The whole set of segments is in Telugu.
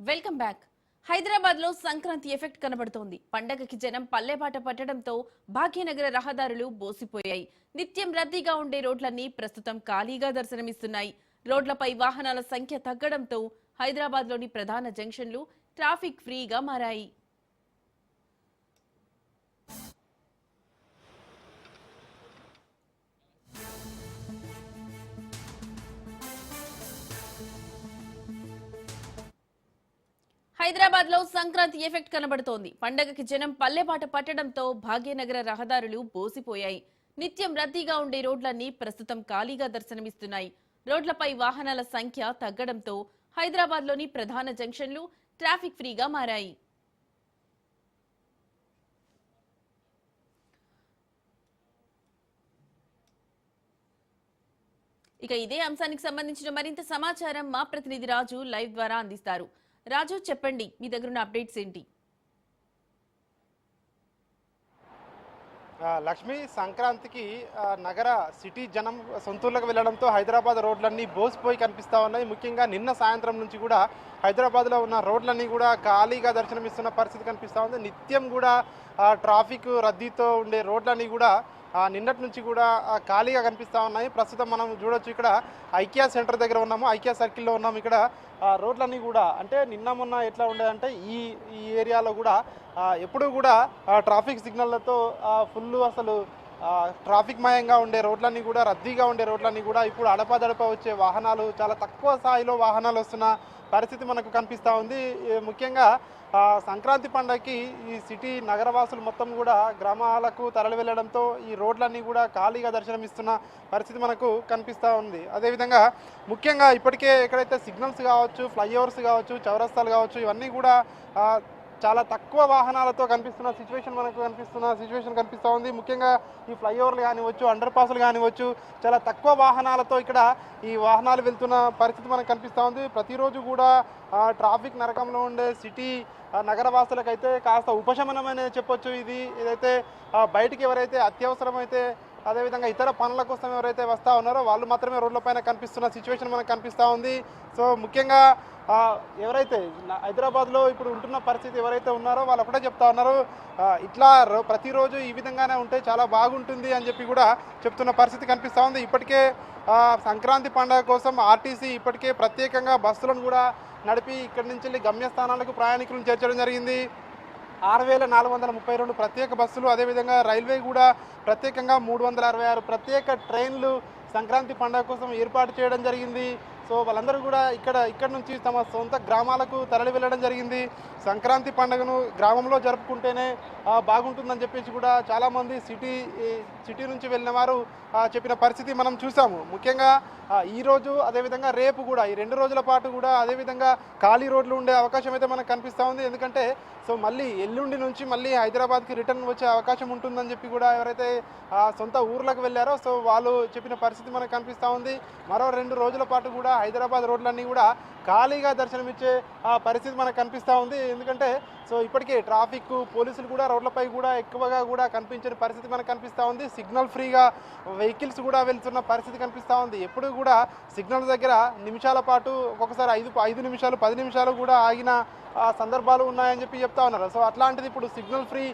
Welcome back. హైదరాబాద్లో సంక్రాంతి ఎఫెక్ట్ కనబడుతోంది. పండగకి జనం పల్లెబాట పట్టడంతో భాగ్యనగర రహదారులు బోసిపోయాయి. నిత్యం రద్దీగా ఉండే రోడ్లన్నీ ప్రస్తుతం ఖాళీగా దర్శనమిస్తున్నాయి. రోడ్లపై వాహనాల సంఖ్య తగ్గడంతో హైదరాబాద్లోని ప్రధాన జంక్షన్లు ట్రాఫిక్ ఫ్రీగా మారాయి. హైదరాబాద్లో సంక్రాంతి ఎఫెక్ట్ కనబడుతోంది. పండగకి జనం పల్లెపాట పట్టడంతో భాగ్యనగర రహదారులు బోసిపోయాయి. నిత్యం రద్దీగా ఉండే రోడ్లన్నీ ప్రస్తుతం ఖాళీగా దర్శనమిస్తున్నాయి. రోడ్లపై వాహనాల సంఖ్య తగ్గడంతో హైదరాబాద్లోని ప్రధాన జంక్షన్లు ట్రాఫిక్ ఫ్రీగా మారాయి. ఇక ఇదే అంశానికి సంబంధించిన మరింత సమాచారం మా ప్రతినిధి రాజు లైవ్ ద్వారా అందిస్తారు. రాజు చెప్పండి మీ దగ్గర ఉన్న అప్డేట్స్ ఏంటి? లక్ష్మి సంక్రాంతికి నగర సిటీ జనం సొంతూర్లకు వెళ్ళడంతో హైదరాబాద్ రోడ్లన్నీ బోసిపోయి కనిపిస్తూ ఉన్నాయి. ముఖ్యంగా నిన్న సాయంత్రం నుంచి కూడా హైదరాబాద్లో ఉన్న రోడ్లన్నీ కూడా ఖాళీగా దర్శనమిస్తున్న పరిస్థితి కనిపిస్తూ ఉంది. నిత్యం కూడా ట్రాఫిక్ రద్దీతో ఉండే రోడ్లన్నీ కూడా నిన్నటి నుంచి కూడా ఖాళీగా కనిపిస్తూ ఉన్నాయి. ప్రస్తుతం మనం చూడొచ్చు ఇక్కడ ఐకియా సెంటర్ దగ్గర ఉన్నాము. ఐకియా సర్కిల్లో ఉన్నాము ఇక్కడ. రోడ్లన్నీ కూడా అంటే నిన్న మొన్న ఎట్లా ఉండేదంటే ఈ ఈ ఏరియాలో కూడా ఎప్పుడూ కూడా ట్రాఫిక్ సిగ్నల్లతో ఫుల్ అసలు ట్రాఫిక్ మయంగా ఉండే రోడ్లన్నీ కూడా రద్దీగా ఉండే రోడ్లన్నీ కూడా ఇప్పుడు అడపదడప వచ్చే వాహనాలు చాలా తక్కువ స్థాయిలో వాహనాలు వస్తున్న పరిస్థితి మనకు కనిపిస్తూ ఉంది. ముఖ్యంగా సంక్రాంతి పండగకి ఈ సిటీ నగరవాసులు మొత్తం కూడా గ్రామాలకు తరలి వెళ్ళడంతో ఈ రోడ్లన్నీ కూడా ఖాళీగా దర్శనమిస్తున్న పరిస్థితి మనకు కనిపిస్తూ ఉంది. అదేవిధంగా ముఖ్యంగా ఇప్పటికే ఎక్కడైతే సిగ్నల్స్ కావచ్చు ఫ్లైఓవర్స్ కావచ్చు చౌరస్తాలు కావచ్చు ఇవన్నీ కూడా చాలా తక్కువ వాహనాలతో కనిపిస్తున్న సిచ్యువేషన్ మనకు కనిపిస్తున్న సిచ్యువేషన్ కనిపిస్తూ ఉంది. ముఖ్యంగా ఈ ఫ్లైఓవర్లు కానివచ్చు అండర్ పాస్లు కానివచ్చు చాలా తక్కువ వాహనాలతో ఇక్కడ ఈ వాహనాలు వెళ్తున్న పరిస్థితి మనకు కనిపిస్తూ ఉంది. ప్రతిరోజు కూడా ట్రాఫిక్ నరకంలో ఉండే సిటీ నగరవాసులకైతే కాస్త ఉపశమనమనే చెప్పొచ్చు ఇది. ఏదైతే బయటికి ఎవరైతే అత్యవసరమైతే అదేవిధంగా ఇతర పనుల కోసం ఎవరైతే వస్తూ ఉన్నారో వాళ్ళు మాత్రమే రోడ్లపైన కనిపిస్తున్న సిచ్యువేషన్ మనకు కనిపిస్తూ ఉంది. సో ముఖ్యంగా ఎవరైతే హైదరాబాద్లో ఇప్పుడు ఉంటున్న పరిస్థితి ఎవరైతే ఉన్నారో వాళ్ళు ఒకటే చెప్తా ఉన్నారు. ఇట్లా రో- ప్రతిరోజు ఈ విధంగానే ఉంటే చాలా బాగుంటుంది అని చెప్పి కూడా చెప్తున్న పరిస్థితి కనిపిస్తూ ఉంది. ఇప్పటికే సంక్రాంతి పండుగ కోసం ఆర్టీసీ ఇప్పటికే ప్రత్యేకంగా బస్సులను కూడా నడిపి ఇక్కడి నుంచి వెళ్ళి గమ్యస్థానాలకు ప్రయాణికులను చేర్చడం జరిగింది. ఆరు వేల నాలుగు వందల ముప్పై రెండు ప్రత్యేక బస్సులు అదేవిధంగా రైల్వే కూడా ప్రత్యేకంగా మూడు వందల అరవై ఆరు ప్రత్యేక ట్రైన్లు సంక్రాంతి పండుగ కోసం ఏర్పాటు చేయడం జరిగింది. సో వాళ్ళందరూ కూడా ఇక్కడ ఇక్కడ నుంచి తమ సొంత గ్రామాలకు తరలి వెళ్ళడం జరిగింది. సంక్రాంతి పండుగను గ్రామంలో జరుపుకుంటేనే బాగుంటుందని చెప్పేసి కూడా చాలామంది సిటీ సిటీ నుంచి వెళ్ళిన వారు చెప్పిన పరిస్థితి మనం చూసాము. ముఖ్యంగా ఈరోజు ఈ రోజు అదేవిధంగా రేపు కూడా ఈ రెండు రోజుల పాటు కూడా అదేవిధంగా ఖాళీ రోడ్లు ఉండే అవకాశం అయితే మనకు కనిపిస్తూ ఉంది. ఎందుకంటే సో మళ్ళీ ఎల్లుండి నుంచి మళ్ళీ హైదరాబాద్కి రిటర్న్ వచ్చే అవకాశం ఉంటుందని చెప్పి కూడా ఎవరైతే సొంత ఊర్లకు వెళ్ళారో సో వాళ్ళు చెప్పిన పరిస్థితి మనకు కనిపిస్తూ ఉంది. మరో రెండు రోజుల పాటు కూడా హైదరాబాద్ రోడ్లన్నీ కూడా ఖాళీగా దర్శనమిచ్చే ఆ, పరిస్థితి మనకు కనిపిస్తూ ఉంది. ఎందుకంటే సో ఇప్పటికే ట్రాఫిక్ పోలీసులు కూడా రోడ్లపై కూడా ఎక్కువగా కూడా కనిపించిన పరిస్థితి మనకు కనిపిస్తూ ఉంది. సిగ్నల్ ఫ్రీగా వెహికల్స్ కూడా వెళ్తున్న పరిస్థితి కనిపిస్తూ ఉంది. ఎప్పుడు కూడా సిగ్నల్ దగ్గర నిమిషాల పాటు ఒక్కొక్కసారి ఐదు ఐదు నిమిషాలు పది నిమిషాలు కూడా ఆగిన సందర్భాలు ఉన్నాయని చెప్పి చెప్తా ఉన్నారు. సో అట్లాంటిది ఇప్పుడు సిగ్నల్ ఫ్రీ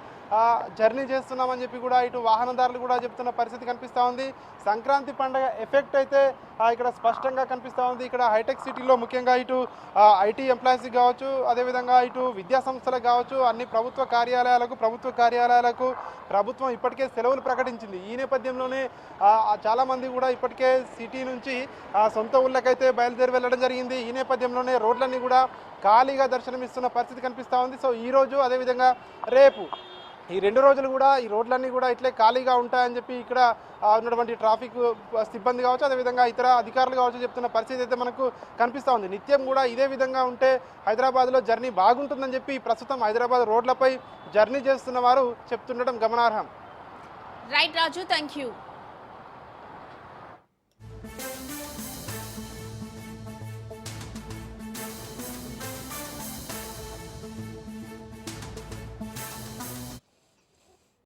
జర్నీ చేస్తున్నామని చెప్పి కూడా ఇటు వాహనదారులు కూడా చెప్తున్న పరిస్థితి కనిపిస్తూ ఉంది. సంక్రాంతి పండుగ ఎఫెక్ట్ అయితే ఇక్కడ స్పష్టంగా కనిపిస్తూ ఉంది. ఇక్కడ హైటెక్ సిటీలో ముఖ్యంగా ఇటు ఐటీ ఎంప్లాయీస్కి కావచ్చు అదేవిధంగా ఇటు విద్యా సంస్థలకు కావచ్చు అన్ని ప్రభుత్వ కార్యాలయాలకు ప్రభుత్వ కార్యాలయాలకు ప్రభుత్వం ఇప్పటికే సెలవులు ప్రకటించింది. ఈ నేపథ్యంలోనే చాలామంది కూడా ఇప్పటికే సిటీ నుంచి సొంత ఊళ్ళకైతే బయలుదేరి వెళ్ళడం జరిగింది. ఈ నేపథ్యంలోనే రోడ్లన్నీ కూడా ఖాళీగా దర్శనమిస్తున్న పరిస్థితి కనిపిస్తూ ఉంది. సో ఈ రోజు అదేవిధంగా రేపు ఈ రెండు రోజులు కూడా ఈ రోడ్లన్నీ కూడా ఇట్లే ఖాళీగా ఉంటాయని చెప్పి ఇక్కడ ఉన్నటువంటి ట్రాఫిక్ సిబ్బంది కావచ్చు అదేవిధంగా ఇతర అధికారులు కావచ్చు చెప్తున్న పరిస్థితి అయితే మనకు కనిపిస్తూ ఉంది. నిత్యం కూడా ఇదే విధంగా ఉంటే హైదరాబాద్లో జర్నీ బాగుంటుందని చెప్పి ప్రస్తుతం హైదరాబాద్ రోడ్లపై జర్నీ చేస్తున్న వారు చెప్తుండడం గమనార్హం. Right Raju thank you